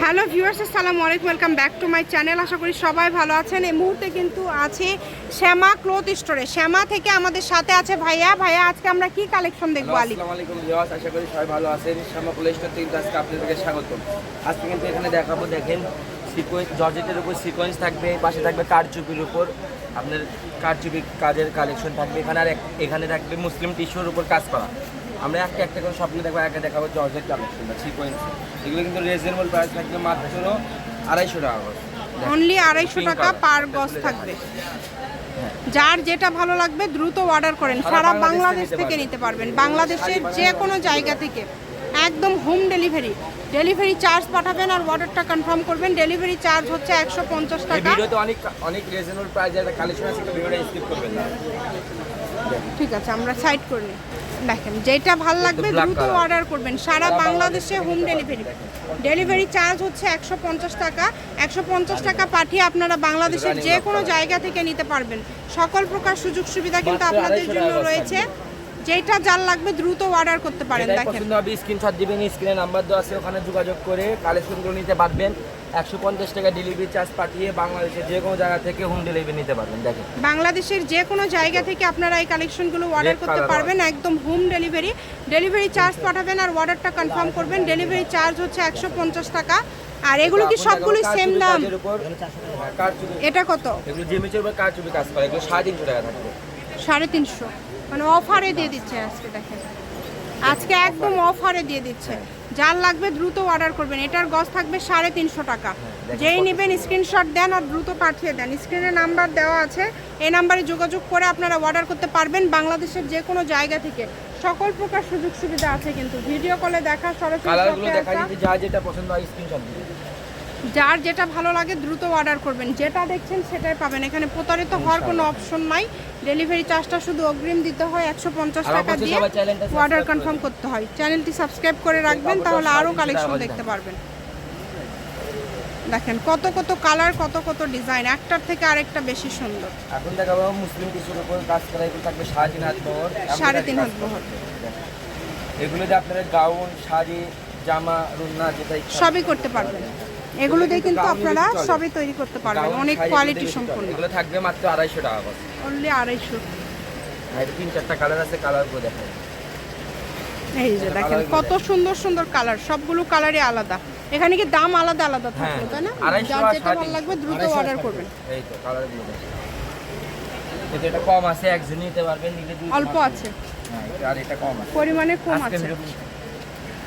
Hello viewers আসসালামু আলাইকুম welcome back to my channel. আশা করি সবাই ভালো আছেন। এই মুহূর্তে কিন্তু আছে শ্যামা ক্লথ স্টোরে। শ্যামা থেকে আমাদের সাথে আছে ভাইয়া। ভাইয়া আজকে আমরা কি কালেকশন দেখব আলি? আসসালামু আলাইকুম ভিউয়ার্স আশা করি সবাই ভালো আছেন। শ্যামা প্লেস্টোর থেকে কিন্তু আজকে আপনাদেরকে স্বাগত। আজকে কিন্তু এখানে দেখাবো দেখেন সিকোয়েন্স জর্জেটের উপর সিকোয়েন্স থাকবে পাশে থাকবে কারচুপির উপর। আপনার কারচুপি কাজের কালেকশন থাকবে। এখানে আর এখানে থাকবে মুসলিম টিস্যুর উপর কাজ করা। আমরা একটা একটা করে সবগুলো দেখব একে দেখাবো জর্জেট কালেকশন বা সিকোয়েন্স এগুলো কিন্তু রিজনেবল প্রাইস থাকবে মাত্র আড়াইশো টাকা করে। অনলি আড়াইশো টাকা। পার গজ থাকবে। যার যেটা ভালো লাগবে দ্রুত অর্ডার করেন। সারা বাংলাদেশ থেকে নিতে পারবেন। বাংলাদেশের যে কোনো জায়গা থেকে। একদম হোম ডেলিভারি ডেলিভারি চার্জ পাঠাবেন আর অর্ডারটা কনফার্ম করবেন। ডেলিভারি চার্জ হচ্ছে একশো পঞ্চাশ টাকা। ভিডিওতে অনেক অনেক রিজনেবল প্রাইসের একটা কালেকশন আছে ভিডিওটা স্কিপ করবেন ঠিক আছে আমরা সাইড করে নিই। দেখেন যেটা ভালো লাগবে দ্রুত অর্ডার করবেন। সারা বাংলাদেশে হোম ডেলিভারি ডেলিভারি চার্জ হচ্ছে একশো পঞ্চাশ টাকা। একশো পঞ্চাশ টাকা পাঠিয়ে আপনারা বাংলাদেশের যে কোনো জায়গা থেকে নিতে পারবেন। সকল প্রকার সুযোগ সুবিধা কিন্তু আপনাদের জন্য রয়েছে। যেটা যার লাগবে দ্রুত অর্ডার করতে পারেন দেখেন। পছন্দ হবে স্ক্রিনশট দিবেন স্ক্রিনে নাম্বার দেওয়া আছে ওখানে যোগাযোগ করে কালেকশনগুলো নিতে পারবেন। একশো পঞ্চাশ টাকা ডেলিভারি চার্জ পাঠিয়ে বাংলাদেশের যে কোনো জায়গা থেকে হোম ডেলিভারি নিতে পারবেন দেখেন। বাংলাদেশের যে কোনো জায়গা থেকে আপনারা এই কালেকশনগুলো অর্ডার করতে পারবেন একদম হোম ডেলিভারি ডেলিভারি চার্জ পাঠাবেন আর অর্ডারটা কনফার্ম করবেন। ডেলিভারি চার্জ হচ্ছে একশো পঞ্চাশ টাকা। আর এগুলো কি সবগুলোই সেম দাম? হ্যাঁ, এটা কত? এগুলো জিমিচের উপর কারচুপি কাজ করে এগুলো সাড়ে তিনশো টাকা থাকবে। সাড়ে তিনশো। মানে অফারে দিয়ে দিচ্ছে আজকে দেখেন। আজকে একদম অফারে দিয়ে দিচ্ছে। যার লাগবে দ্রুত অর্ডার করবেন। এটার গজ থাকবে সাড়ে তিনশো টাকা। যেই নেবেন স্ক্রিনশট দেন আর দ্রুত পাঠিয়ে দেন। স্ক্রিনে নাম্বার দেওয়া আছে। এই নাম্বারে যোগাযোগ করে আপনারা অর্ডার করতে পারবেন বাংলাদেশের যে কোনো জায়গা থেকে। সকল প্রকার সুযোগ সুবিধা আছে কিন্তু। ভিডিও কলে দেখা সরাসরি যা যেটা পছন্দ হয় স্ক্রিনশট যার যেটা ভালো লাগে দ্রুত অর্ডার করবেন। যেটা দেখছেন সেটাই পাবেন। এখানে প্রতারিত হওয়ার কোনো অপশন নাই। ডেলিভারি চার্জটা শুধু অগ্রিম দিতে হয় একশো পঞ্চাশ টাকা দিয়ে অর্ডার কনফার্ম করতে হয়। চ্যানেলটি সাবস্ক্রাইব করে রাখবেন তাহলে আরও কালেকশন দেখতে পারবেন। দেখেন কত কত কালার কত কত ডিজাইন একটার থেকে আরেকটা বেশি সুন্দর। এখন দেখাবো মুসলিম টিস্যুর উপর কাজ করা এগুলো থাকবে সাড়ে তিন হাত বহর সাড়ে তিন হাত বহর। দেখেন। এগুলোতে আপনারা গাউন শাড়ি জামা রুন্না যেটা সবই করতে পারবেন। এগুলো দিয়ে কিন্তু আপনারা সবই তৈরি করতে পারবেন। অনেক কোয়ালিটি সম্পূর্ণ। এগুলো থাকবে মাত্র আড়াইশো টাকা করে। অনলি আড়াইশো। আর তিন চারটা কালার আছে কালারগুলো দেখেন এই যে দেখেন কত সুন্দর সুন্দর কালার সবগুলো কালারই আলাদা। এখানে কি দাম আলাদা আলাদা থাকবে হ্যাঁ, তাই না? আড়াইশো যার আর যেটা ভালো লাগবে দ্রুত অর্ডার করবেন। এই তো কালারগুলো এটা কম আছে একজন নিতে পারবেন নিলে দুই অল্প আছে। হ্যাঁ আর এটা কম আছে। পরিমাণে কম আছে।